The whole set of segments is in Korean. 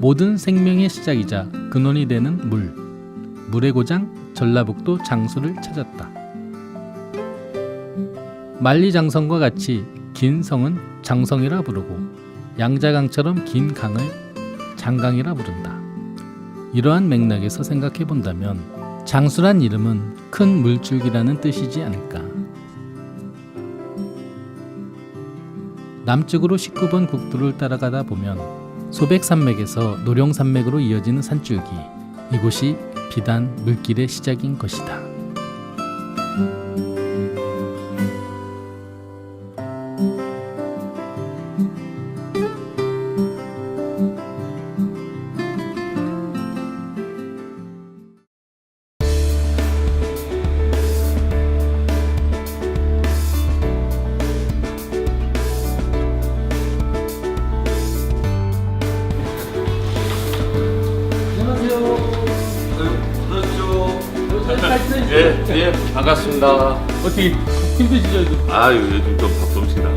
모든 생명의 시작이자 근원이 되는 물. 물의 고장 전라북도 장수를 찾았다. 만리장성과 같이 긴 성은 장성이라 부르고 양자강처럼 긴 강을 장강이라 부른다. 이러한 맥락에서 생각해 본다면 장수란 이름은 큰 물줄기라는 뜻이지 않을까. 남쪽으로 19번 국도를 따라가다 보면 소백산맥에서 노령산맥으로 이어지는 산줄기. 이곳이 비단 물길의 시작인 것이다. 반갑습니다. 어떻게 힘드시죠? 아유, 요즘 좀 바쁩니다.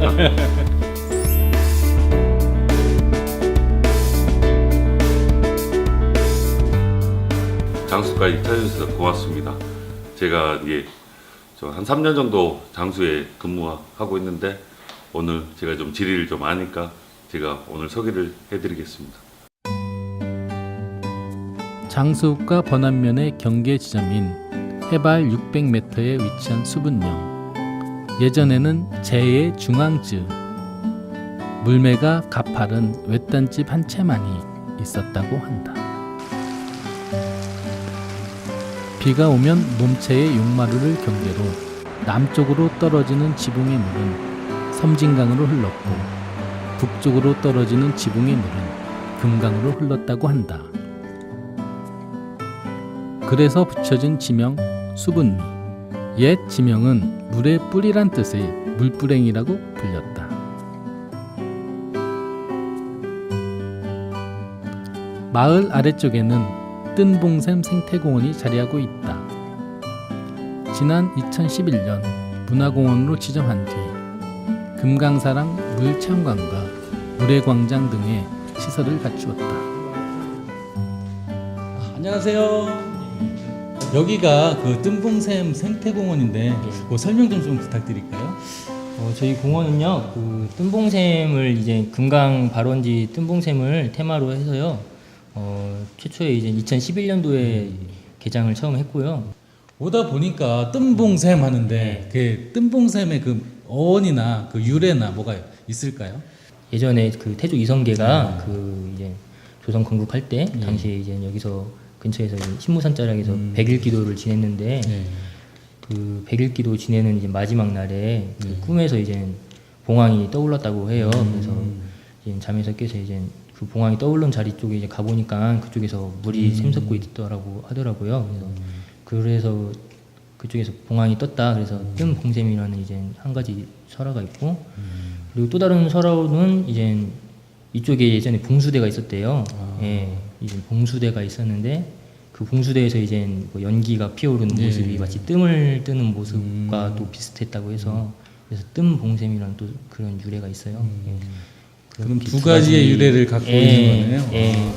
장수까지 찾아주셔서 고맙습니다. 제가 이게 저한 3년 정도 장수에 근무하고 있는데 오늘 제가 좀 지리를 좀 아니까 제가 오늘 소개를 해드리겠습니다. 장수읍과 번안면의 경계 지점인 해발 600m에 위치한 수분령. 예전에는 제의 중앙즈 물매가 가파른 외딴집 한 채만이 있었다고 한다. 비가 오면 몸체의 용마루를 경계로 남쪽으로 떨어지는 지붕의 물은 섬진강으로 흘렀고 북쪽으로 떨어지는 지붕의 물은 금강으로 흘렀다고 한다. 그래서 붙여진 지명 수분미. 옛 지명은 물의 뿌리란 뜻의 물뿌랭이라고 불렸다. 마을 아래쪽에는 뜬봉샘 생태공원이 자리하고 있다. 지난 2011년 문화공원으로 지정한 뒤 금강사랑 물체험관과 물의광장 등의 시설을 갖추었다. 안녕하세요. 여기가 그 뜬봉샘 생태공원인데 그 설명 좀 좀 부탁드릴까요? 어, 저희 공원은요, 그 뜬봉샘을 이제 금강 발원지 뜬봉샘을 테마로 해서요, 어, 최초에 이제 2011년도에 개장을 처음 했고요. 오다 보니까 뜬봉샘 하는데 그 뜬봉샘의 그 어원이나 그 유래나 뭐가 있을까요? 예전에 그 태조 이성계가 그 이제 조선 건국할 때 예. 당시에 이제 여기서 근처에서 이제 신무산 자락에서 음. 백일 기도를 지냈는데 네. 그 백일 기도 지내는 이제 마지막 날에 그 네. 꿈에서 이제 봉황이 떠올랐다고 해요. 음. 그래서 이제 잠에서 깨서 이제 그 봉황이 떠오른 자리 쪽에 이제 가보니까 그쪽에서 물이 음. 샘솟고 있더라고 하더라고요. 그래서 그래서 그쪽에서 봉황이 떴다. 그래서 음. 뜬 봉샘이라는 이제 한 가지 설화가 있고 음. 그리고 또 다른 설화로는 이제 이쪽에 예전에 봉수대가 있었대요. 아. 예, 이제 봉수대가 있었는데 그 봉수대에서 이제 뭐 연기가 피어오르는 예. 모습이 마치 뜸을 뜨는 모습과 음. 또 비슷했다고 해서 그래서 뜸 봉샘이라는 또 그런 유래가 있어요. 예. 그런 그럼 두두 가지의 가지- 유래를 갖고 예, 있는 거네요. 예.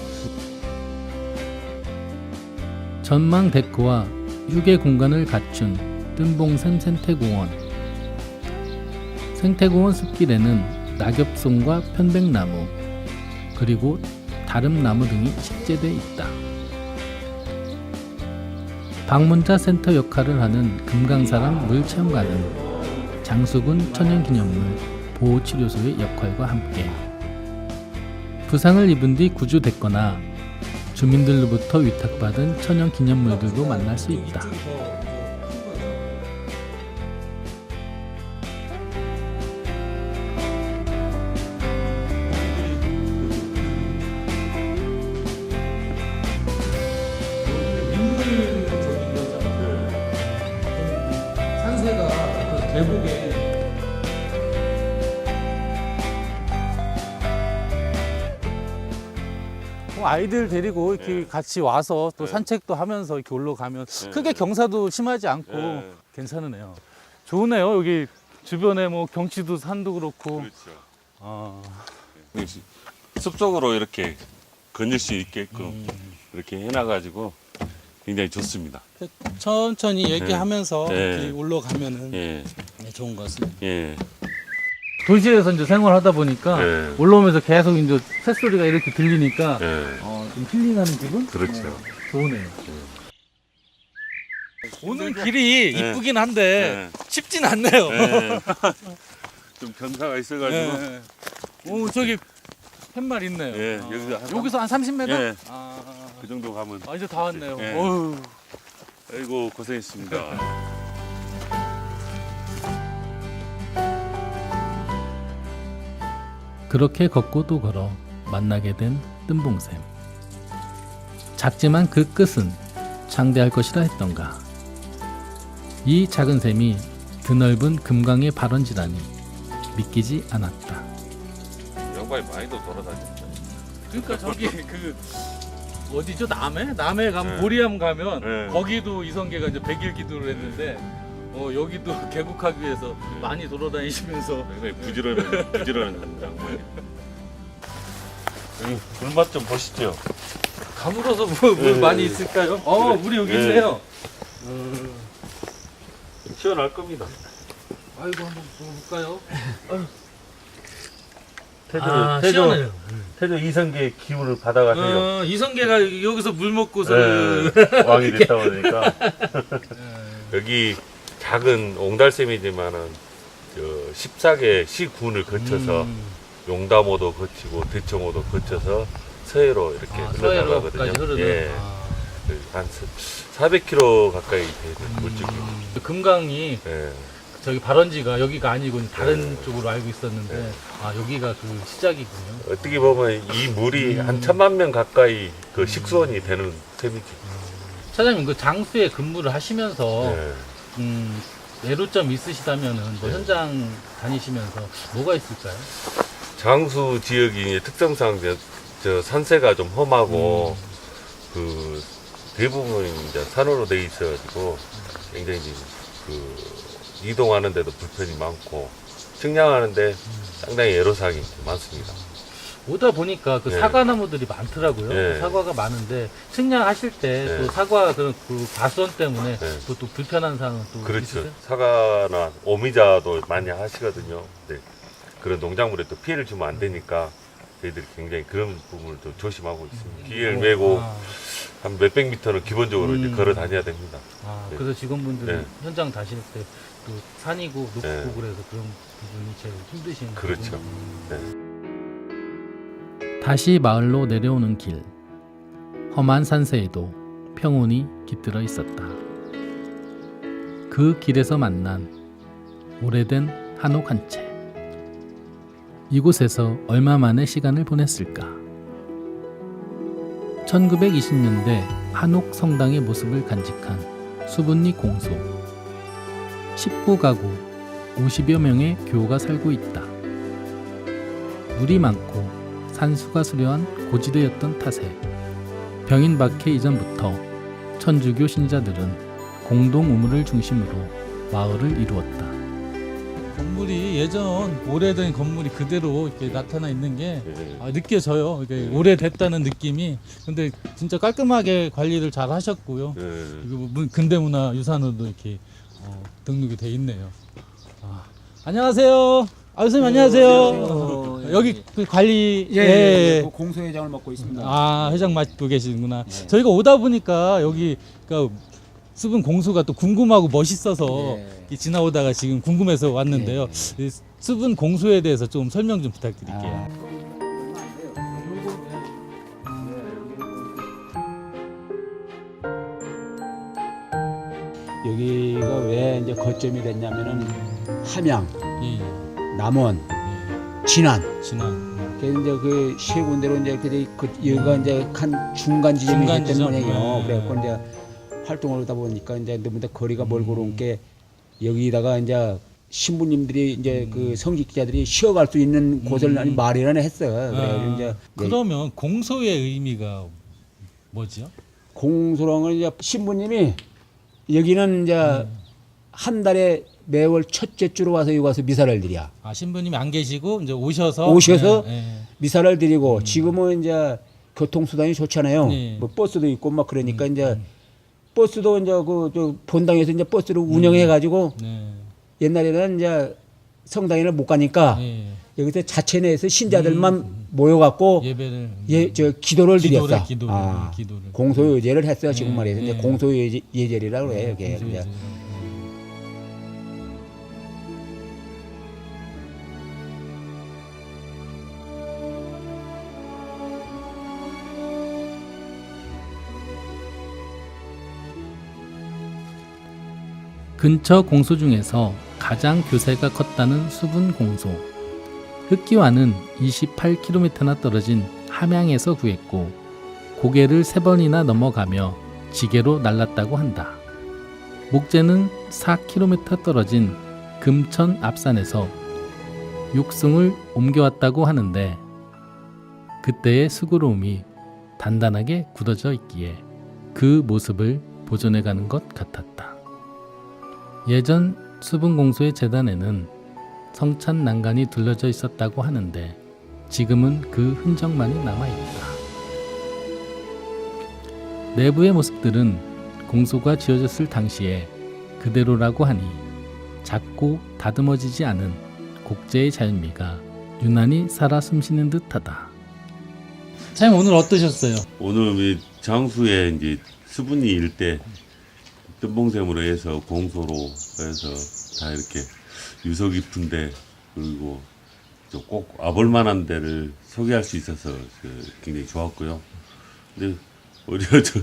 전망 데크와 휴게 공간을 갖춘 뜬봉샘 생태공원. 생태공원 숲길에는 낙엽송과 편백나무, 그리고 다름나무 등이 식재돼 있다. 방문자 센터 역할을 하는 금강사랑 물체험관은 장수군 천연기념물 보호치료소의 역할과 함께 부상을 입은 뒤 구조됐거나 주민들로부터 위탁받은 천연 기념물들도 만날 수 있다. 그 계곡에 어, 아이들 데리고 이렇게 같이 와서 또 네. 산책도 하면서 이렇게 올라가면 네. 크게 경사도 심하지 않고 네. 괜찮으네요. 좋으네요. 여기 주변에 뭐 경치도 산도 그렇고. 그렇죠. 아, 숲속으로 이렇게 거닐 수 있게끔 이렇게 해놔가지고 굉장히 좋습니다. 천천히 얘기하면서 네. 이렇게 올라가면은 예, 네, 좋은 것 같습니다. 예, 도시에서 이제 생활하다 보니까 네. 올라오면서 계속 이제 새소리가 이렇게 들리니까 예. 어, 좀 힐링하는 기분? 그렇죠. 어, 좋으네요. 오는 길이 네. 이쁘긴 한데 네. 쉽진 않네요. 예. 좀 변사가 있어가지고 네. 오 저기 팻말 있네요. 예, 아, 여기서 한 여기서 한 30m? 예. 아, 그 정도 가면 아, 이제 다 왔네요. 예. 어휴. 아이고 고생했습니다. 그렇게 걷고 또 걸어 만나게 된 뜬봉샘. 작지만 그 끝은 창대할 것이라 했던가. 이 작은 샘이 드넓은 금강의 발원지라니 믿기지 않았다. 양반이 많이도 돌아다녔죠. 그러니까 저기 그 어디죠? 남해? 남해 가면 네. 보리암 가면 네. 거기도 이성계가 이제 백일 기도를 했는데 어, 여기도 개국하기 위해서 네. 많이 돌아다니시면서 굉장히 부지런한 부지런한 양반이. 여기 물맛 좀 보시죠. 가물어서 뭐, 물 네. 많이 있을까요? 어, 물이 여기 네. 있네요. 시원할 겁니다. 아이고 한번 볼까요? 태조 아, 태조 시원해요. 태조 이성계 기운을 받아가세요. 어, 이성계가 여기서 물 먹고서 네, 왕이 됐다 보니까 여기 작은 옹달샘이지만은 저 14개 시군을 거쳐서 음. 용담호도 거치고 대청호도 거쳐서 서해로 이렇게 아, 흘러나가거든요. 서해로까지 흐르는. 예, 아. 한 400km 가까이 되는 물줄기. 그 금강이 예, 저기 발원지가 여기가 아니고 다른 네. 쪽으로 알고 있었는데 네. 아 여기가 그 시작이군요. 어떻게 보면 이 물이 음. 한 천만 명 가까이 그 식수원이 되는 셈이죠. 차장님 그 장수에 근무를 하시면서 예. 음, 애로점 있으시다면은 뭐 네. 현장 다니시면서 뭐가 있을까요? 장수 지역이 이제 특성상 저, 저 산세가 좀 험하고 음. 그 대부분 이제 산으로 돼 있어가지고 굉장히 그 이동하는데도 불편이 많고 측량하는데 상당히 애로사항이 많습니다. 오다 보니까 그 네. 사과나무들이 많더라고요. 네. 사과가 많은데 측량하실 때 네. 또 사과 그, 그 과수원 때문에 네. 또, 또 불편한 사항은 또 그렇죠. 있으세요? 사과나 오미자도 많이 하시거든요. 네. 그런 농작물에 또 피해를 주면 안 되니까 저희들이 굉장히 그런 부분을 좀 조심하고 있습니다. 기회를 메고 아, 한 몇백 미터는 기본적으로 음. 이제 걸어 다녀야 됩니다. 아, 네. 그래서 직원분들이 네. 현장 다실 때 또 산이고 높고 네. 그래서 그런 부분이 제일 힘드신 그렇죠. 네. 다시 마을로 내려오는 길. 험한 산세에도 평온이 깃들어 있었다. 그 길에서 만난 오래된 한옥 한 채. 이곳에서 얼마 만의 시간을 보냈을까? 1920년대 한옥 성당의 모습을 간직한 수분리 공소. 19가구 50여 명의 교우가 살고 있다. 물이 많고 산수가 수려한 고지대였던 탓에 병인박해 이전부터 천주교 신자들은 공동 우물을 중심으로 마을을 이루었다. 건물이 예전 오래된 건물이 그대로 이렇게 나타나 있는 게 네. 아, 느껴져요. 이게 오래됐다는 느낌이. 근데 진짜 깔끔하게 관리를 잘 하셨고요. 네. 문- 근대문화 유산으로도 이렇게 어, 등록이 돼 있네요. 아, 안녕하세요. 아, 선생님 안녕하세요. 안녕하세요. 예, 여기 예. 그 관리 예, 예, 그 공소회장을 맡고 있습니다. 아 회장 맡고 계시는구나. 네. 저희가 오다 보니까 여기 그러니까 수분 공수가 또 궁금하고 멋있어서 네. 이 지나오다가 지금 궁금해서 왔는데요. 이 수분 공수에 대해서 좀 설명 좀 부탁드릴게요. 여기가 왜 이제 거점이 됐냐면은 함양, 예, 남원, 예, 진안. 지난 그래서 이제 그 세 군데로 이제 그, 그 여기가 이제 한 중간 지점이 중간 됐던 지점? 모양이에요. 네. 그래갖고 이제 활동을 하다 보니까 이제 너무 다 거리가 멀고 그런 게 여기다가 이제 신부님들이 이제 그 성직 기자들이 쉬어갈 수 있는 곳을 아니 마련을 했어. 그래서 이제 아, 그러면 공소의 의미가 뭐죠? 공소랑은 이제 신부님이 여기는 이제 한 달에 매월 첫째 주로 와서 여기 와서 미사를 드려. 아 신부님이 안 계시고 이제 오셔서 오셔서 예, 예. 미사를 드리고 지금은 이제 교통수단이 좋잖아요. 네. 뭐 버스도 있고 막 그러니까 이제 버스도 이제 그저 본당에서 이제 버스를 운영해 가지고 네. 옛날에는 이제 성당에는 못 가니까 예. 여기서 자체 내에서 신자들만 모여 갖고 예배를 예 저 기도를 기도를, 드렸어. 기도를, 아, 기도를. 공소예절을 공소예제를 했어요 지금 예, 말이에요. 이제 예. 공소예제라고 해요. 이게. 공소예절. 근처 공소 중에서 가장 교세가 컸다는 수분 공소. 흑기와는 28km나 떨어진 함양에서 구했고 고개를 세 번이나 넘어가며 지게로 날랐다고 한다. 목재는 4km 떨어진 금천 앞산에서 육승을 옮겨왔다고 하는데 그때의 수고로움이 단단하게 굳어져 있기에 그 모습을 보존해 가는 것 같았다. 예전 수분공소의 재단에는 성찬 난간이 둘러져 있었다고 하는데 지금은 그 흔적만이 남아 있다. 내부의 모습들은 공소가 지어졌을 당시에 그대로라고 하니 작고 다듬어지지 않은 곡제의 자연미가 유난히 살아 숨쉬는 듯하다. 사장님 오늘 어떠셨어요? 오늘 이 장수에 이제 수분이 일때 뜬봉샘으로 해서 공소로 해서 다 이렇게 유서 깊은 데 그리고 저꼭 와볼 만한 데를 소개할 수 있어서 그 굉장히 좋았고요. 근데 오히려 저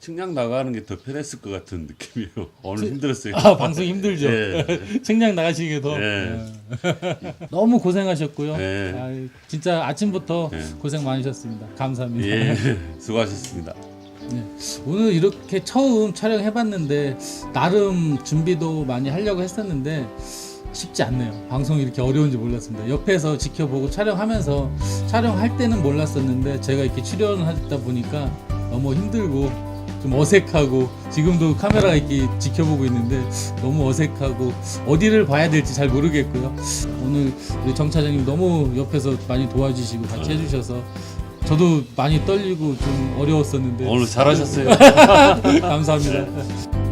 측량 나가는 게 더 편했을 것 같은 느낌이에요. 오늘 힘들었어요. 아 방송 힘들죠. 예. 측량 나가시기에 더 예. 예. 너무 고생하셨고요. 예. 아, 진짜 아침부터 예. 고생 많으셨습니다. 감사합니다. 예, 수고하셨습니다. 네. 오늘 이렇게 처음 촬영해봤는데 나름 준비도 많이 하려고 했었는데 쉽지 않네요. 방송이 이렇게 어려운지 몰랐습니다. 옆에서 지켜보고 촬영하면서 촬영할 때는 몰랐었는데 제가 이렇게 출연을 하다 보니까 너무 힘들고 좀 어색하고 지금도 카메라가 이렇게 지켜보고 있는데 너무 어색하고 어디를 봐야 될지 잘 모르겠고요. 오늘 우리 정 차장님 너무 옆에서 많이 도와주시고 같이 해주셔서 저도 많이 떨리고 좀 어려웠었는데 오늘 잘하셨어요. 감사합니다.